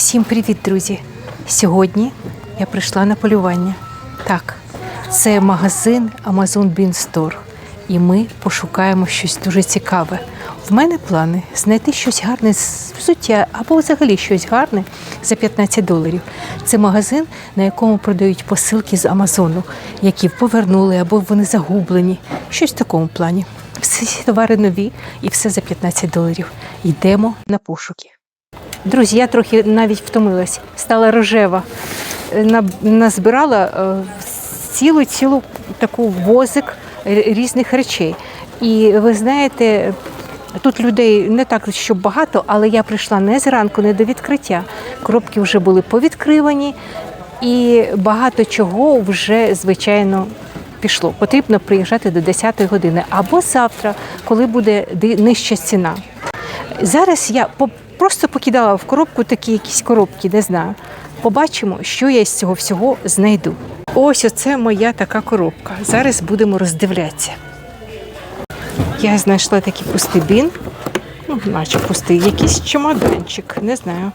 Всім привіт, друзі! Сьогодні я прийшла на полювання. Так, це магазин Amazon Bean Store. І ми пошукаємо щось дуже цікаве. В мене плани знайти щось гарне з взуття або взагалі щось гарне за 15 доларів. Це магазин, на якому продають посилки з Амазону, які повернули або вони загублені. Щось в такому плані. Всі товари нові і все за 15 доларів. Йдемо на пошуки. Друзі, я трохи навіть втомилась, стала рожева. Е, Назбирала е, цілу цілу таку возик різних речей. І ви знаєте, тут людей не так, щоб багато, але я прийшла не зранку, не до відкриття. Коробки вже були повідкривані, і багато чого вже, звичайно, пішло. Потрібно приїжджати до 10-ї години або завтра, коли буде нижча ціна. Зараз я просто покидала в коробку такі якісь коробки, не знаю. Побачимо, що я з цього всього знайду. Ось оце моя така коробка. Зараз будемо роздивлятися. Я знайшла такий пустий бін, ну, наче пустий, якийсь чемоданчик, не знаю.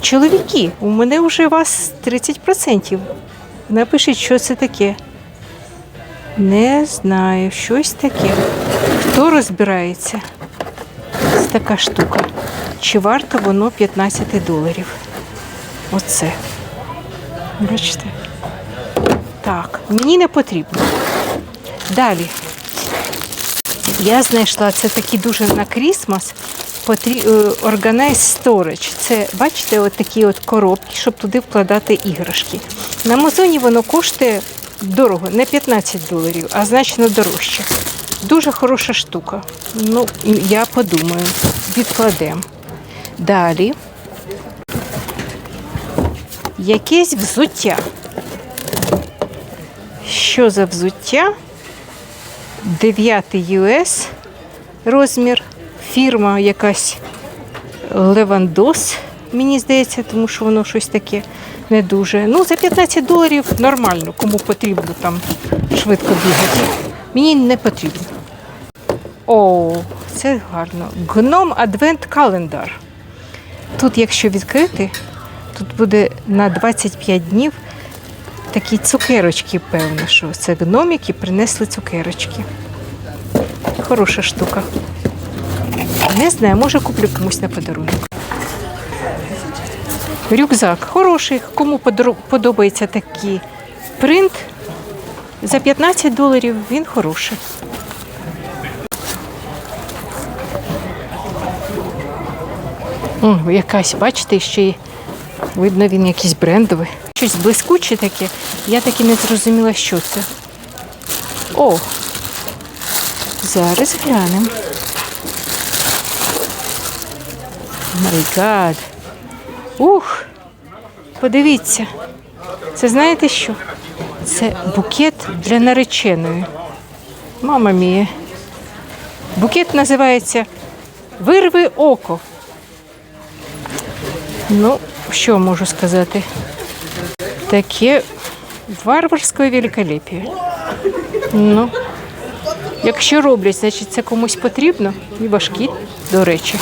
Чоловіки, у мене вже вас 30%. Напишіть, що це таке. Не знаю, щось таке. Хто розбирається? Ось така штука. Чи варто воно 15 доларів? Оце. Бачите? Так, мені не потрібно. Далі. Я знайшла це такі дуже на Крісмас потрі... е, Storage. Це, бачите, от такі от коробки, щоб туди вкладати іграшки. На Амазоні воно коштує дорого, не 15 доларів, а значно дорожче. Дуже хороша штука. Ну, я подумаю, відкладемо. Далі. Якесь взуття. Що за взуття? 9 US розмір. Фірма якась Левандос, мені здається, тому що воно щось таке не дуже. Ну, за 15 доларів нормально, кому потрібно там швидко бігати. Мені не потрібно. О, це гарно. Гном Адвент Календар. Тут, якщо відкрити, тут буде на 25 днів такі цукерочки, певно, що це гномики принесли цукерочки. Хороша штука. Не знаю, може куплю комусь на подарунок. Рюкзак хороший. Кому подобається такий принт, за 15 доларів він хороший. О, якась, бачите, ще й видно, він якийсь брендовий. Щось блискуче таке. Я так і не зрозуміла, що це. О! Зараз глянемо. Май гад. Ух! Подивіться. Це знаєте що? Це букет для нареченої. Мама мія. Букет називається Вирви око. Ну, що можу сказати? Таке варварське великолепие. Ну, якщо роблять, значить це комусь потрібно і важкі, до речі.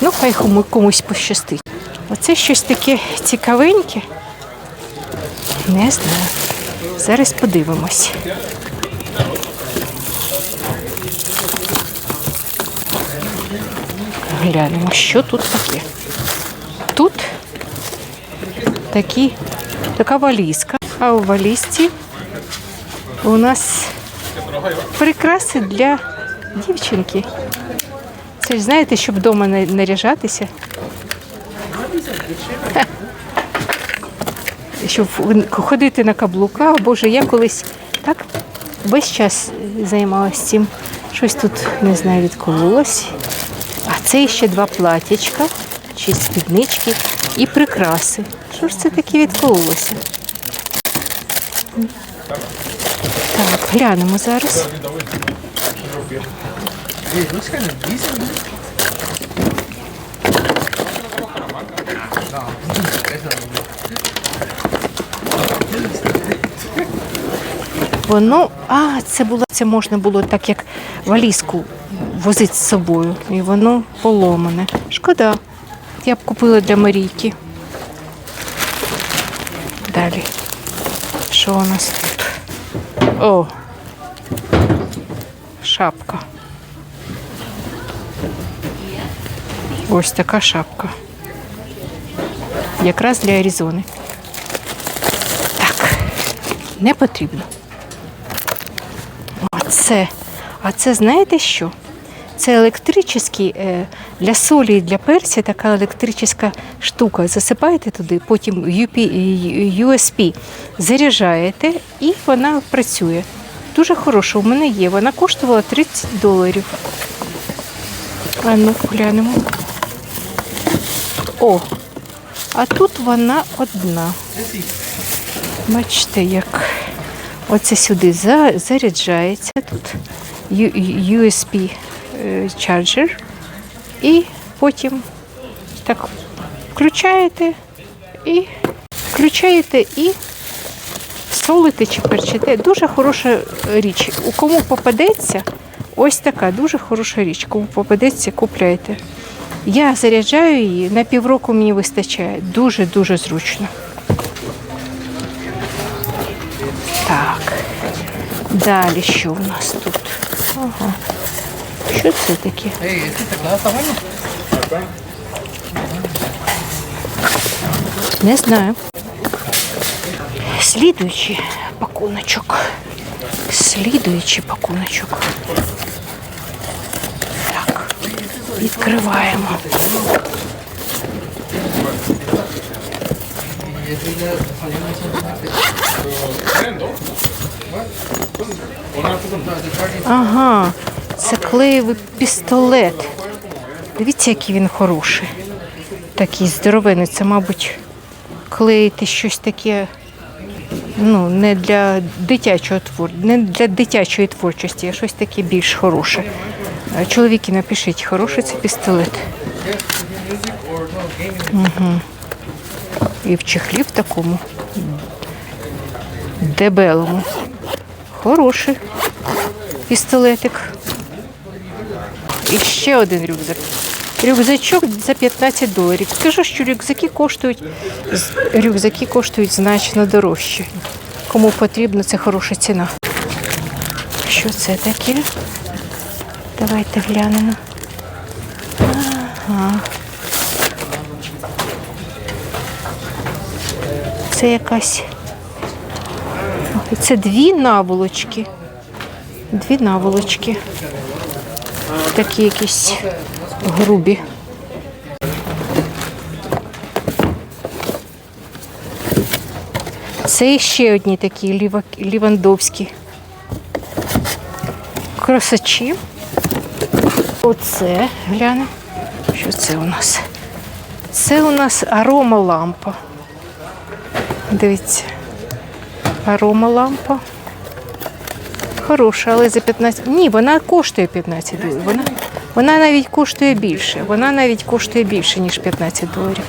Ну, хай комусь пощастить. Оце щось таке цікавеньке. Не знаю. Зараз подивимось. Глянемо, що тут таке. Такі, така валізка, а у валізці у нас прикраси для дівчинки. Це ж знаєте, щоб вдома на- наряжатися. Щоб ходити на каблуках. Боже, я колись так весь час займалася цим. Щось тут, не знаю, відкололось. А це ще два платячка, чи спіднички і прикраси. Що ж це таке відкололося? Так, глянемо зараз. Воно, а, це було, це можна було так, як валізку возити з собою. І воно поломане. Шкода. Я б купила для Марійки. Далі. Що у нас тут? О! Шапка. Ось така шапка. Якраз для Аризони. Так, не потрібно. А це, а це знаєте що? Це електричний, е, для солі і для перця така електрична штука. Засипаєте туди, потім е, заряджаєте і вона працює. Дуже хороша, у мене є. Вона коштувала 30 доларів. А ну, глянемо. О, а тут вона одна. Бачите, як оце сюди заряджається тут е, чарджер. І потім так включаєте і включаєте і солите чи перчите. Дуже хороша річ. У кому попадеться, ось така дуже хороша річ. Кому попадеться, купляйте. Я заряджаю її, на півроку мені вистачає. Дуже-дуже зручно. Так. Далі що в нас тут? Ага. Що це таке? Не знаю. Слідуючий пакуночок. Слідуючий пакуночок. Так, відкриваємо. Ага, це клеєвий пістолет. Дивіться, який він хороший. Такий здоровений. Це, мабуть, клеїти щось таке. Ну, не для дитячого твор... не для дитячої творчості, а щось таке більш хороше. Чоловіки, напишіть, хороший це пістолет. Угу. І в чехлі в такому дебелому. Хороший пістолетик. І ще один рюкзак. Рюкзачок за 15 доларів. Скажу, що рюкзаки коштують, рюкзаки коштують значно дорожче. Кому потрібно, це хороша ціна. Що це таке? Давайте глянемо. Ага. Це якась. Це дві наволочки. Дві наволочки. Такі якісь грубі. Це ще одні такі лівандовські. Красачі. Оце, глянемо. Що це у нас? Це у нас арома лампа. Дивіться. Арома лампа. Хороша, але за 15. Ні, вона коштує 15 доларів. Вона, вона навіть коштує більше. Вона навіть коштує більше, ніж 15 доларів.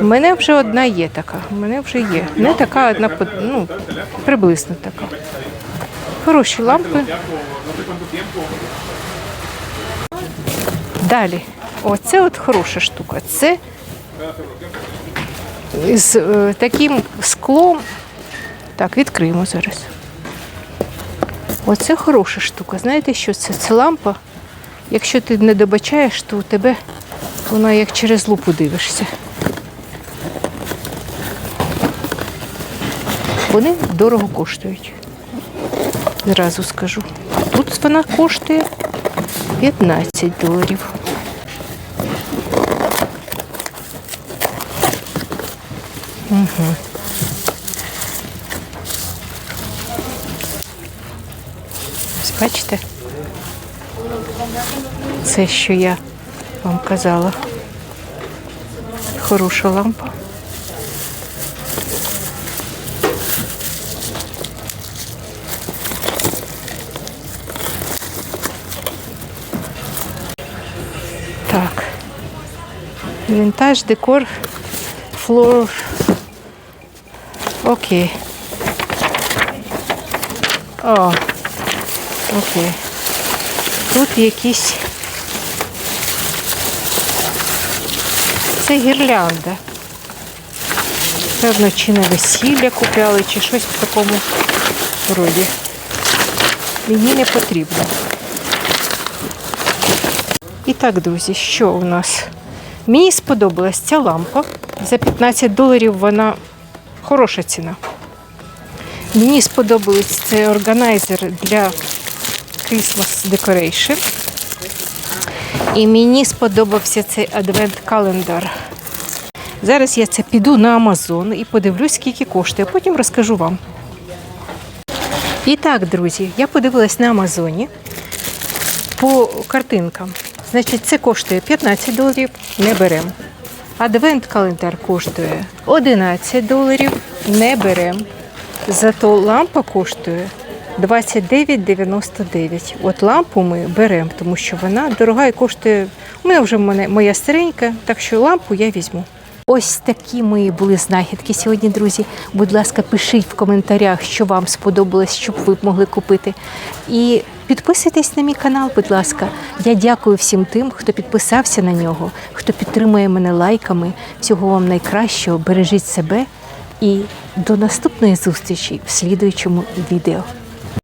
У мене вже одна є така. У мене вже є. Не така одна, ну, приблизно така. Хороші лампи. Далі. Оце от хороша штука. Це з е, таким склом. Так, відкриємо зараз. Оце хороша штука. Знаєте, що це? Це лампа. Якщо ти не добачаєш, то у тебе вона як через лупу дивишся. Вони дорого коштують. Зразу скажу. Тут вона коштує 15 доларів. Ось Бачите? Це, що я вам казала. Хороша лампа. Так. Вінтаж, декор, флор. Окей. О, окей. Тут якісь це гірлянда. Певно, чи на весілля купляли, чи щось в такому роді. Мені не потрібно. І так, друзі, що у нас? Мені сподобалась ця лампа. За 15 доларів вона хороша ціна. Мені сподобались цей органайзер для Christmas Decoration. І мені сподобався цей адвент-календар. Зараз я це піду на Амазон і подивлюсь, скільки коштує, потім розкажу вам. І так, друзі, я подивилась на Амазоні по картинкам. Значить, це коштує 15 доларів, не беремо. Адвент-календар коштує 11 доларів, не беремо. Зато лампа коштує 29,99. От лампу ми беремо, тому що вона дорога і коштує. У мене вже мене моя старенька, так що лампу я візьму. Ось такі мої були знахідки сьогодні, друзі. Будь ласка, пишіть в коментарях, що вам сподобалось, щоб ви могли купити. І підписуйтесь на мій канал, будь ласка. Я дякую всім тим, хто підписався на нього, хто підтримує мене лайками. Всього вам найкращого. Бережіть себе і до наступної зустрічі в слідуючому відео.